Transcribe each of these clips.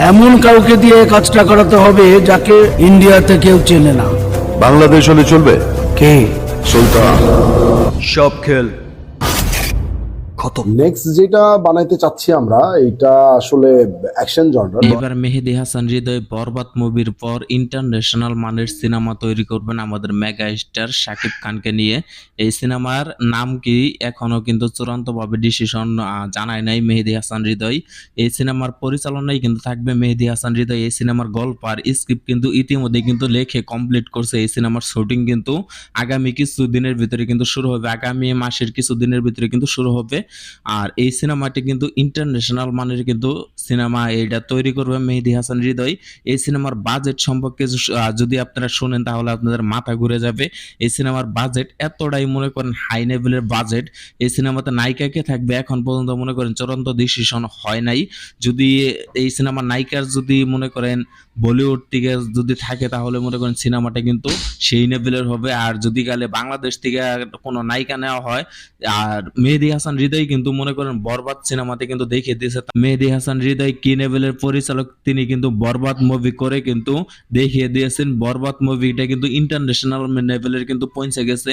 এমন কাউকে দিয়ে কাজটা করাতে হবে যাকে ইন্ডিয়াতে কেউ চেনে না। বাংলাদেশ হলে চলবে? কে? সুলতান। সব খেল খতম নেক্সট যেটা বানাইতে চাচ্ছি আমরা এটা আসলে অ্যাকশন জনরার এবার মেহেদি হাসান হৃদয় বরবাদ মুভির পর ইন্টারন্যাশনাল মানের সিনেমা তৈরি করবেন আমাদের মেগা স্টার শাকিব খানকে নিয়ে। এই সিনেমার নাম কি এখনও কিন্তু চূড়ান্তভাবে ডিসিশন জানায় নাই মেহেদি হাসান হৃদয়। এই সিনেমার পরিচালনায় কিন্তু থাকবে মেহেদি হাসান হৃদয়। এই সিনেমার গল্প আর স্ক্রিপ্ট কিন্তু ইতিমধ্যে কিন্তু লেখে কমপ্লিট করছে। এই সিনেমার শুটিং কিন্তু আগামী কিছু দিনের ভিতরে কিন্তু শুরু হবে। আগামী মাসের কিছু দিনের ভিতরে কিন্তু শুরু হবে। আর এই সিনেমাটি কিন্তু ইন্টারন্যাশনাল মানের কিন্তু সিনেমা এটা তৈরি করবে মেহেদি হাসান হৃদয়। এই সিনেমার বাজেট সম্পর্কে যদি আপনারা শুনেন তাহলে আপনাদের মাথা ঘুরে যাবে। এই সিনেমার বাজেট এতটাই মনে করেন হাই লেভেলের বাজেট এই সিনেমাতে নায়িকাকে থাকবে এখন পর্যন্ত মনে করেন চূড়ান্ত ডিসিশন হয় নাই। যদি এই সিনেমার নায়িকার যদি মনে করেন বলিউড থেকে যদি থাকে তাহলে মনে করেন সিনেমাটা কিন্তু সেই লেভেলের হবে। আর যদি গেলে বাংলাদেশ থেকে কোনো নায়িকা নেওয়া হয়, আর মেহেদি হাসান হৃদয় কিন্তু মনে করেন বরবাদ সিনেমাতে কিন্তু দেখিয়ে দিয়েছে। মেহেদি হাসান, হৃদয় কি লেভেলের পরিচালক? তিনি কিন্তু বরবাদ মুভি করে কিন্তু দেখিয়ে দিয়েছেন। বরবাদ মুভিটা কিন্তু ইন্টারন্যাশনাল লেভেলের কিন্তু পৌঁছে গেছে।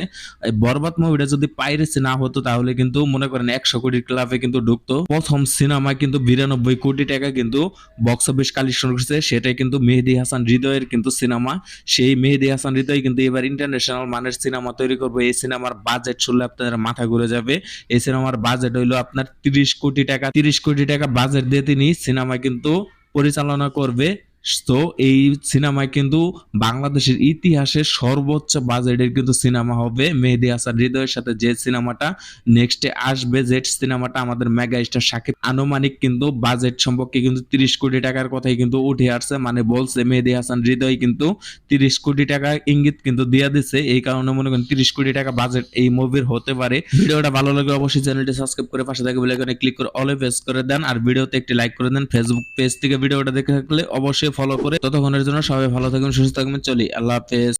বরবাদ মুভিটা যদি পাইরেসি না হতো, তাহলে কিন্তু মনে করেন একশো কোটি ক্লাবে কিন্তু ঢুকতো। প্রথম সিনেমা কিন্তু বিরানব্বই কোটি টাকা কিন্তু বক্স অফিস কালেকশন করছে। সেটাই কিন্তু মেহেদি হাসান হৃদয়ের কিন্তু সিনেমা সেই মেহেদি হাসান হৃদয় কিন্তু এবার ইন্টারন্যাশনাল মানের সিনেমা তৈরি করবে। এই সিনেমার বাজেট শুনলে আপনাদের মাথা ঘুরে যাবে। এই সিনেমার বাজেট হইল আপনার তিরিশ কোটি টাকা। তিরিশ কোটি টাকা বাজেট দিয়ে তিনি সিনেমা কিন্তু পরিচালনা করবে। তো এই সিনেমায় কিন্তু বাংলাদেশের ইতিহাসে সর্বোচ্চ বাজেটের কিন্তু সিনেমা হবে মেহেদি হাসান হৃদয়ের সাথে যে সিনেমাটা নেক্সটে আসবে, যে সিনেমাটা আমাদের মেগা স্টার সাকিব আনুমানিক কিন্তু বাজেট সম্পর্কে কিন্তু তিরিশ কোটি টাকার কথাই কিন্তু উঠে আসছে। মানে বলছে মেহেদি হাসান হৃদয় কিন্তু তিরিশ কোটি টাকা ইঙ্গিত কিন্তু দিয়ে দিচ্ছে এই কারণে মনে করেন তিরিশ কোটি টাকা বাজেট এই মুভির হতে পারে। ভিডিওটা ভালো লাগে অবশ্যই চ্যানেলটি সাবস্ক্রাইব করে পাশে থাকা ক্লিক করে অলে প্রেস করে দেন। আর ভিডিওতে একটি লাইক করে দেন। ফেসবুক পেজ থেকে ভিডিওটা দেখে থাকলে অবশ্যই ফলো করে ততক্ষণের জন্য সবাই ভালো থাকবেন সুস্থ থাকবেন চলি আল্লাহ হাফেজ।